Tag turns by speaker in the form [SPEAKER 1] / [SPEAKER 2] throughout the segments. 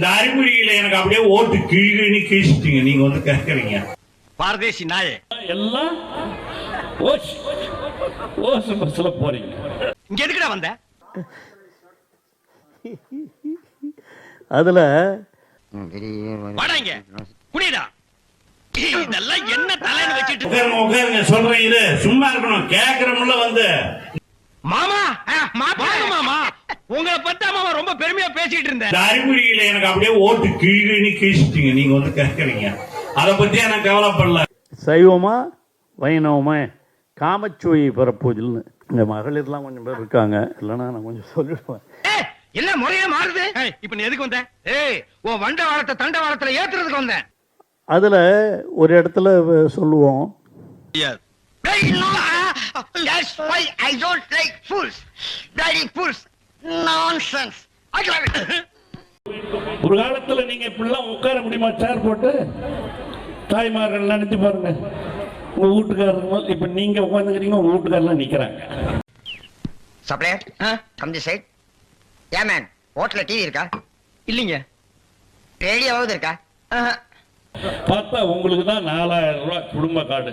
[SPEAKER 1] இந்த அறிகுறியில எனக்கு அப்படியே ஓட்டு கிழிகிழி கிழிச்சிட்டீங்க. நீங்க வந்து கேட்கறீங்க
[SPEAKER 2] பாரதேசி நாயே.
[SPEAKER 3] எல்லாம் ஓஸ் ஓஸ் பஸ்ல போறீங்க.
[SPEAKER 2] இங்க எதுக்குடா வந்த?
[SPEAKER 4] அதில்
[SPEAKER 2] வாடா இங்க. குடிடா இதெல்லாம் என்ன தலைன்னு வச்சிட்டு
[SPEAKER 1] உட்காருங்க உட்காருங்க. சொல்றேன் இது சும்மா இருக்கணும். கேட்கறமுல்ல வந்து.
[SPEAKER 2] மாமா! உங்களை பத்தா மாமா ரொம்ப பெருமையா பேசிட்டு இருந்தேன்
[SPEAKER 1] அறிகுறியில எனக்கு அப்படியே ஓட்டு கிழிகிழி கிழிச்சிட்டீங்க நீங்க வந்து கேட்கறீங்க. அதை பத்தி எனக்கு கவலைப்படல.
[SPEAKER 4] சைவமா வைணவமா காமச்சுவை பரப்பூஜல்னு இந்த மகளிர்லாம் கொஞ்சம் பேர் இருக்காங்க. இல்லைன்னா நான் கொஞ்சம் சொல்லிடுவேன்.
[SPEAKER 2] ஏய், என்ன முறையே மாறுது? இப்ப நீ எதுக்கு வந்த? ஏய் உன் வண்ட வாழத்தை தண்ட வாழத்துல ஏத்துறதுக்கு வந்தேன்
[SPEAKER 4] அதில் ஒரு இடத்துல சொல்லுவோம்.
[SPEAKER 2] That's why I don't like fools. Bloody fools.
[SPEAKER 3] ஒரு காலத்துல நீங்க இப்படிலாம் உட்கார முடியுமா? சேர் போட்டு தாய்மார்கள் நினைச்சு பாருங்க. உங்க வீட்டுக்காரங்க இப்ப நீங்க உட்காந்துக்கிறீங்க உங்க வீட்டுக்காரெல்லாம் நிக்கிறாங்க.
[SPEAKER 5] Supplier come the side a man ஹோட்டல்ல டிவி இருக்கா?
[SPEAKER 2] இல்லீங்க.
[SPEAKER 5] ரேடியோவாவது இருக்கா?
[SPEAKER 3] பார்த்தா உங்களுக்கு தான் நாலாயிரம் ரூபாய் குடும்ப கார்டு.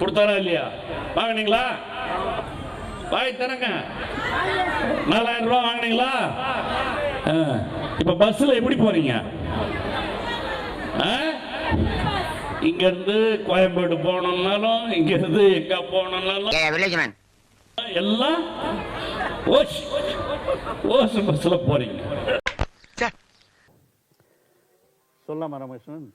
[SPEAKER 3] கொடுத்தாரா இல்லையா? வாங்கினீங்களா? வாங்கி தரங்க. நாலாயிரம் ரூபாய் வாங்கினீங்களா. இப்ப பஸ்ல எப்படி போறீங்க? ஆ? இங்க இருந்து கோயம்பேடு போகணும்னாலும் இங்க இருந்து எங்க போகணும்னாலும்.
[SPEAKER 5] மேன்.
[SPEAKER 3] எல்லாம் ஓஸ் ஓஸ் பஸ்ல போறீங்க.
[SPEAKER 4] சொல்லாம ரமேஷன்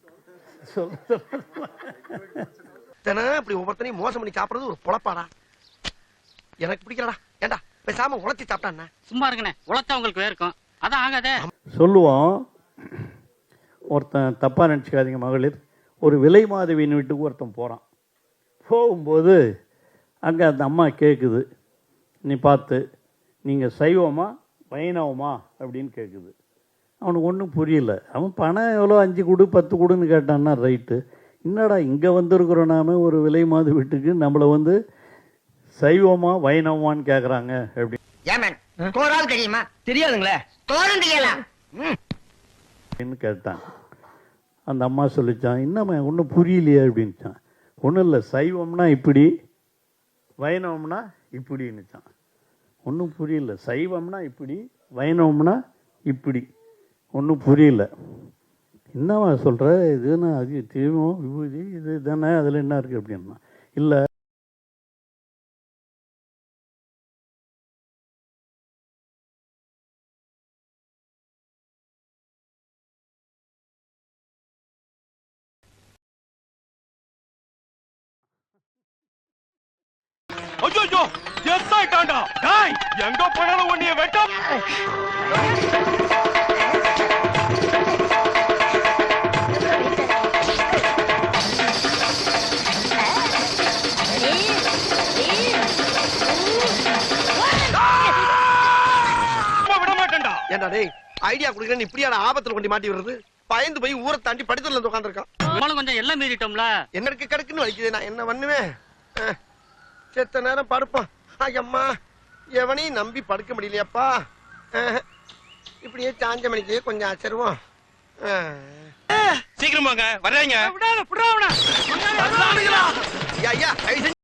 [SPEAKER 6] இப்படி ஒவ்வொருத்தனையும் மோசம் பண்ணி சாப்பிடுறது ஒரு பொழப்பாடா. எனக்கு பிடிக்கலடா. ஏண்டா? பேசாம உழைச்சி சாப்பிட்டா
[SPEAKER 7] சும்மா இருங்கண்ணே உழைச்சா உங்களுக்கு வேர்க்கும். அதான் ஆகாதே.
[SPEAKER 4] சொல்லுவோம். ஒருத்தன் தப்பாக நினச்சிக்காதீங்க மகளிர். ஒரு விலை மாதவியின் வீட்டுக்கு ஒருத்தன் போகிறான் போகும்போது அங்கே அந்த அம்மா கேட்குது நீ பார்த்து நீங்கள் சைவமா வைணவமா அப்படின்னு கேட்குது அவனுக்கு ஒன்றும் புரியல. அவன் பணம் எவ்வளோ அஞ்சு கொடு பத்து கொடுன்னு கேட்டான்னா ரைட்டு. என்னடா இங்கே வந்திருக்கிறோம் நாம? ஒரு விலை மாத வீட்டுக்கு நம்மளை வந்து சைவமா வைணவமான்னு கேட்குறாங்க அப்படி
[SPEAKER 5] ஏ மேன் கோரால் தெரியுமா
[SPEAKER 2] தெரியாதுங்களே.
[SPEAKER 5] கோரம் தெரியலாம்
[SPEAKER 4] அப்படின்னு கேட்டான். அந்த அம்மா சொல்லிச்சான் என்னம்மா ஒன்றும் புரியலையே அப்படின்ச்சான் ஒன்றும் இல்லை சைவம்னா இப்படி வைணவம்னா இப்படின்னுச்சான். ஒன்றும் புரியல சைவம்னா இப்படி வைணவம்னா இப்படி. ஒன்றும் புரியல. என்னம்மா சொல்கிற இதுன்னா அது தீவம் விபூதி இது தானே அதில் என்ன இருக்குது அப்படின்னா இல்லை
[SPEAKER 2] ஐயோ எஸ் ஆயிட்டான்டா டாய் எங்க போனாலும் உன்னைய வெட்ட. விட மாட்டேன்டா.
[SPEAKER 6] ஏண்டா டேய் ஐடியா குடுக்கறேன்னு இப்படியான ஆபத்துல கொண்டு மாட்டி விடுறது? பயந்து போய் ஊரை தாண்டி படித்துல வந்து உட்காந்துருக்கான்
[SPEAKER 7] கொஞ்சம் எல்லாம் மீறிட்டோம்ல.
[SPEAKER 6] என்னருக்கு கிடக்குன்னு வலிக்குது. நான் என்ன பண்ணுவேன்? செத்த நேரம் படுப்பான் ஐயம்மா எவனையும் நம்பி படுக்க முடியலையாப்பா. அஹ், இப்படியே சாஞ்ச மணிக்கு கொஞ்சம் அச்சருவோம்
[SPEAKER 2] சீக்கிரம் வாங்க வர்றீங்க.
[SPEAKER 6] ஐயா